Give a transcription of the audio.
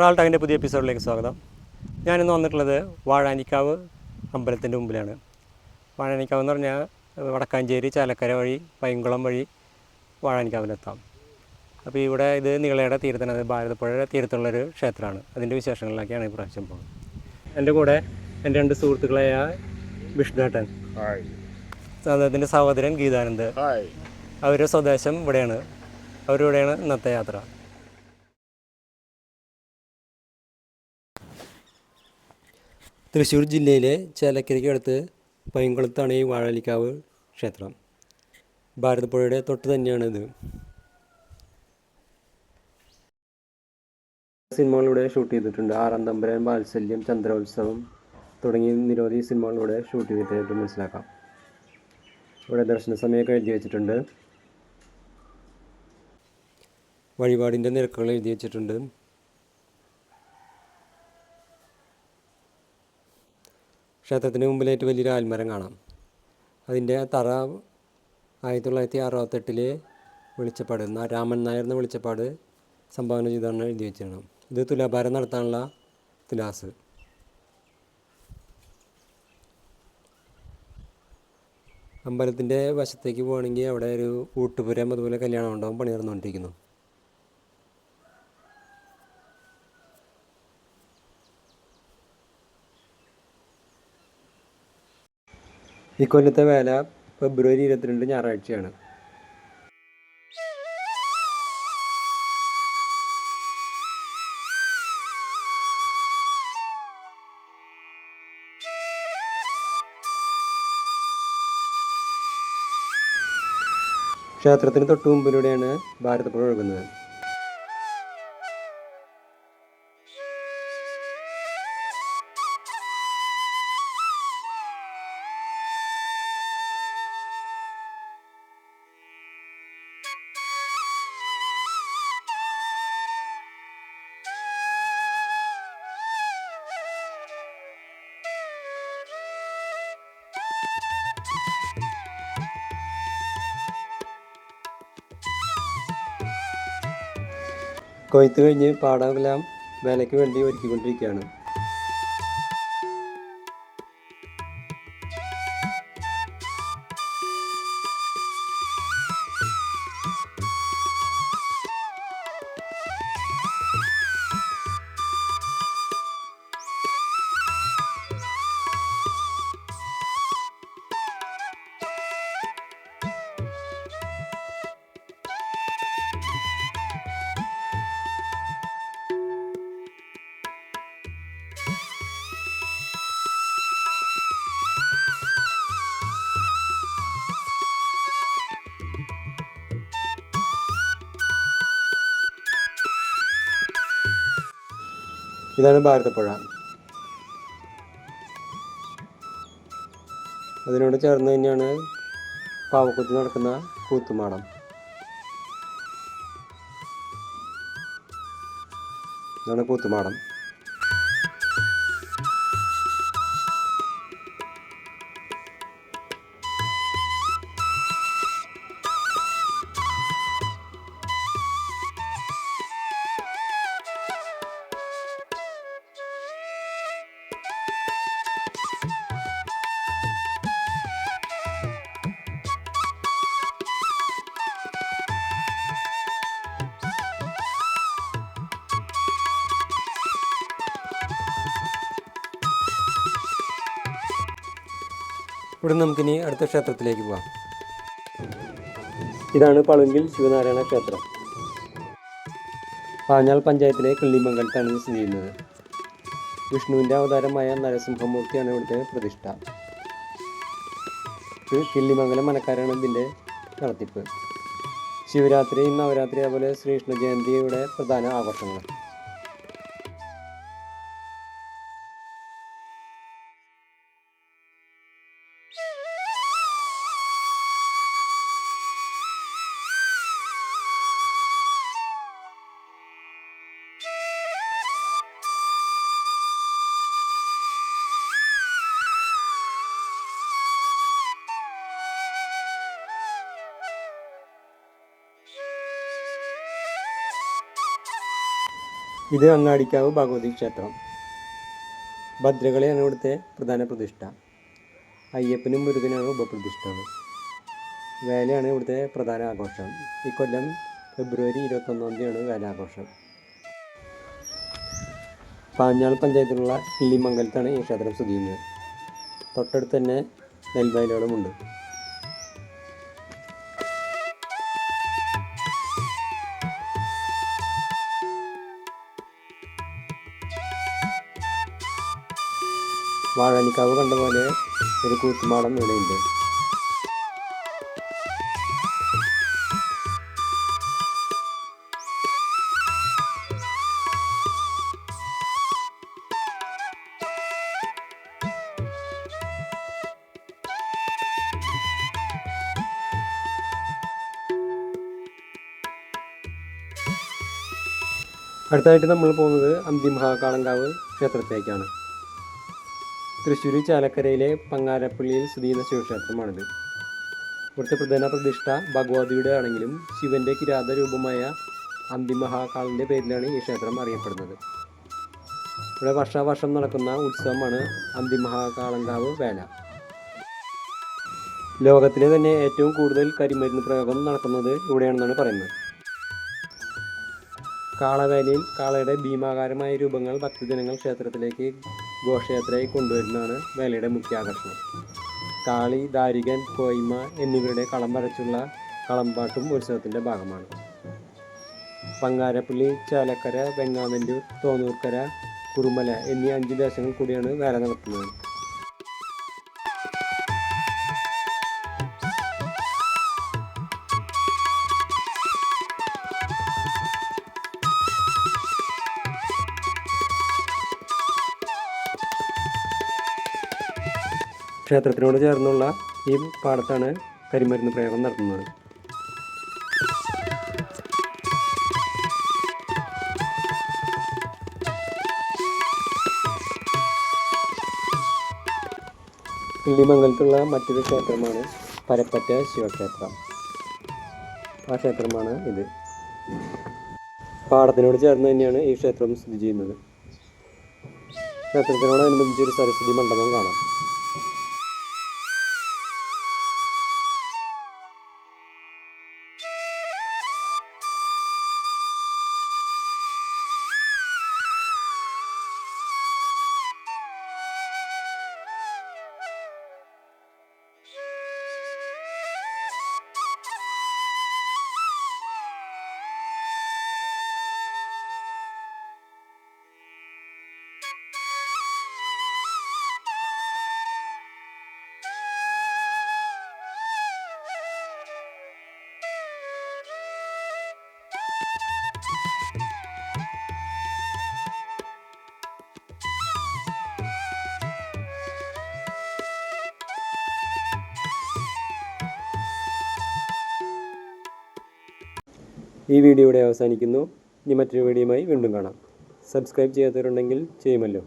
Travel ടാഗിന്റെ പുതിയ എപ്പിസോഡിലേക്ക് സ്വാഗതം. ഞാനിന്ന് വന്നിട്ടുള്ളത് വാഴാനിക്കാവ് അമ്പലത്തിന്റെ മുമ്പിലാണ്. വാഴാനിക്കാവ് എന്ന് പറഞ്ഞാൽ വടക്കാഞ്ചേരി ചാലക്കര വഴി പൈങ്കുളം വഴി വാഴാനിക്കാവിലെത്താം. അപ്പോൾ ഇവിടെ ഇത് നിളയുടെ തീരത്തിന് അത് ഭാരതപ്പുഴയുടെ തീരത്തുള്ളൊരു ക്ഷേത്രമാണ്. അതിന്റെ വിശേഷങ്ങളിലൊക്കെയാണ് ഈ പ്രാവശ്യം പോകുന്നത്. എന്റെ കൂടെ എന്റെ രണ്ട് സുഹൃത്തുക്കളായ വിഷ്ണുട്ടൻ അദ്ദേഹത്തിന്റെ സഹോദരൻ ഗീതാനന്ദ്. അവരുടെ സ്വദേശം ഇവിടെയാണ്. അവരിവിടെയാണ് ഇന്നത്തെ യാത്ര. തൃശ്ശൂർ ജില്ലയിലെ ചേലക്കരയ്ക്ക് അടുത്ത് പൈങ്കുളത്താണ് ഈ വാഴാലിക്കാവ് ക്ഷേത്രം. ഭാരതപ്പുഴയുടെ തൊട്ട് തന്നെയാണ് ഇത്. സിനിമകളിലൂടെ ഷൂട്ട് ചെയ്തിട്ടുണ്ട്. ആറാം തമ്പരൻ വാത്സല്യം ചന്ദ്രോത്സവം തുടങ്ങി നിരവധി സിനിമകളിലൂടെ ഷൂട്ട് ചെയ്തിട്ടായിട്ട് മനസ്സിലാക്കാം. ഇവിടെ ദർശന സമയമൊക്കെ എഴുതി വെച്ചിട്ടുണ്ട്. വഴിപാടിന്റെ നിരക്കുകൾ എഴുതി വെച്ചിട്ടുണ്ട്. ക്ഷേത്രത്തിന് ഏറ്റവും വലിയൊരു ആൽമരം കാണാം. അതിന്റെ തറ ആയിരത്തി തൊള്ളായിരത്തി അറുപത്തെട്ടിലെ വെളിച്ചപ്പാട് രാമൻ നായർ എന്ന വെളിച്ചപ്പാട് സംഭാവന ചെയ്താണ് എഴുതി വെച്ചിരുന്നത്. ഇത് തുലാഭാരം നടത്താനുള്ള തുലാസ്. അമ്പലത്തിന്റെ വശത്തേക്ക് പോവുകയാണെങ്കിൽ അവിടെ ഒരു ഊട്ടുപുരം അതുപോലെ കല്യാണം മണ്ഡപം പണി നടന്നുകൊണ്ടിരിക്കുന്നു ഇക്കൊല്ലത്തെ വേല ഫെബ്രുവരി ഇരുപത്തിരണ്ട് ഞായറാഴ്ചയാണ്. ക്ഷേത്രത്തിന് തൊട്ടു മുമ്പിലൂടെയാണ് ഭാരതപ്പുഴ ഒഴുകുന്നത്. കൊയ്ത്ത് കഴിഞ്ഞ് പാടമെല്ലാം വേലയ്ക്ക് വേണ്ടി ഒരുക്കിക്കൊണ്ടിരിക്കുകയാണ്. ഇതാണ് ഭാരതപ്പുഴ. അതിനോട് ചേർന്ന് തന്നെയാണ് പാവക്കുത്തി നടക്കുന്ന കൂത്തുമാടം. ഇതാണ് കൂത്തുമാടം. ഇവിടെ നമുക്കിനി അടുത്ത ക്ഷേത്രത്തിലേക്ക് പോവാം. ഇതാണ് പളുങ്കിൽ ശിവനാരായണ ക്ഷേത്രം. പാഞ്ഞാൾ പഞ്ചായത്തിലെ കിള്ളിമംഗലത്താണ് സ്ഥിതി ചെയ്യുന്നത്. വിഷ്ണുവിന്റെ അവതാരമായ നരസിംഹമൂർത്തിയാണ് ഇവിടുത്തെ പ്രതിഷ്ഠ. കിള്ളിമംഗലം മനക്കാരാണ് ഇതിന്റെ നടത്തിപ്പ് ശിവരാത്രി നവരാത്രി അതുപോലെ ശ്രീകൃഷ്ണ ജയന്തിയുടെ പ്രധാന ആഘോഷങ്ങൾ. ഇത് അങ്ങാടിക്കാവ് ഭഗവതി ക്ഷേത്രം. ഭദ്രകളിയാണ് ഇവിടുത്തെ പ്രധാന പ്രതിഷ്ഠ. അയ്യപ്പനും മുരുകനാണ് ഉപപ്രതിഷ്ഠകൾ വേലയാണ് ഇവിടുത്തെ പ്രധാന ആഘോഷം. ഈ കൊല്ലം ഫെബ്രുവരി ഇരുപത്തൊന്നാം തീയതിയാണ് വേല ആഘോഷം പാഞ്ഞാൾ പഞ്ചായത്തിലുള്ള കിള്ളിമംഗലത്താണ് ഈ ക്ഷേത്രം സ്ഥിതി ചെയ്യുന്നത്. തൊട്ടടുത്ത് തന്നെ നെൽവയലുകളുമുണ്ട്. വാഴാനിക്കാവ് കണ്ട പോലെ ഒരു കൂത്തുമാടം ഇവിടെയുണ്ട്. അടുത്തായിട്ട് നമ്മൾ പോകുന്നത് അന്തിമഹാകാളങ്കാവ് ക്ഷേത്രത്തിലേക്കാണ്. തൃശ്ശൂർ ചാലക്കരയിലെ പങ്ങാരപ്പള്ളിയിൽ സ്ഥിതി ചെയ്യുന്ന ശിവക്ഷേത്രമാണിത്. ഇവിടുത്തെ പ്രധാന പ്രതിഷ്ഠ ഭഗവതിയുടെ ആണെങ്കിലും ശിവന്റെ കിരാത രൂപമായ അന്തിമഹാകാളിന്റെ പേരിലാണ് ഈ ക്ഷേത്രം അറിയപ്പെടുന്നത്. ഇവിടെ വർഷാവർഷം നടക്കുന്ന ഉത്സവമാണ് അന്തിമഹാകാളങ്കാവ് വേല. ലോകത്തിലെ തന്നെ ഏറ്റവും കൂടുതൽ കരിമരുന്ന് പ്രയോഗം നടക്കുന്നത് ഇവിടെയാണെന്നാണ് പറയുന്നത്. കാളവേലയിൽ കാളയുടെ ഭീമാകാരമായ രൂപങ്ങൾ ഭക്തജനങ്ങൾ ക്ഷേത്രത്തിലേക്ക് ഘോഷയാത്രയായി കൊണ്ടുവരുന്നതാണ് വേലയുടെ മുഖ്യ ആകർഷണം. കാളി ദാരികൻ കോയ്മ എന്നിവരുടെ കളം വരച്ചുള്ള കളമ്പാട്ടും ഉത്സവത്തിന്റെ ഭാഗമാണ്. പങ്ങാരപ്പള്ളി ചാലക്കര വെങ്ങാവല്ലൂർ തോന്നൂർക്കര കുറുമല എന്നീ അഞ്ച് ദേശങ്ങൾ കൂടിയാണ് വേല നടത്തുന്നത്. ക്ഷേത്രത്തിനോട് ചേർന്നുള്ള ഈ പാടത്താണ് കരിമരുന്ന് പ്രയോഗം നടത്തുന്നത്. കിള്ളിമംഗലത്തുള്ള മറ്റൊരു ക്ഷേത്രമാണ് പരപ്പറ്റ ശിവക്ഷേത്രം. ആ ക്ഷേത്രമാണ് ഇത്. പാടത്തിനോട് ചേർന്ന് തന്നെയാണ് ഈ ക്ഷേത്രം സ്ഥിതി ചെയ്യുന്നത്. ക്ഷേത്രത്തിനോടനുബന്ധിച്ച് ഒരു സരസ്വതി മണ്ഡപം കാണാം. ഈ വീഡിയോ ഇവിടെ അവസാനിക്കുന്നു. ഇനി മറ്റൊരു വീഡിയോയുമായി വീണ്ടും കാണാം. സബ്സ്ക്രൈബ് ചെയ്യാത്തവരുണ്ടെങ്കിൽ ചെയ്യുമല്ലോ.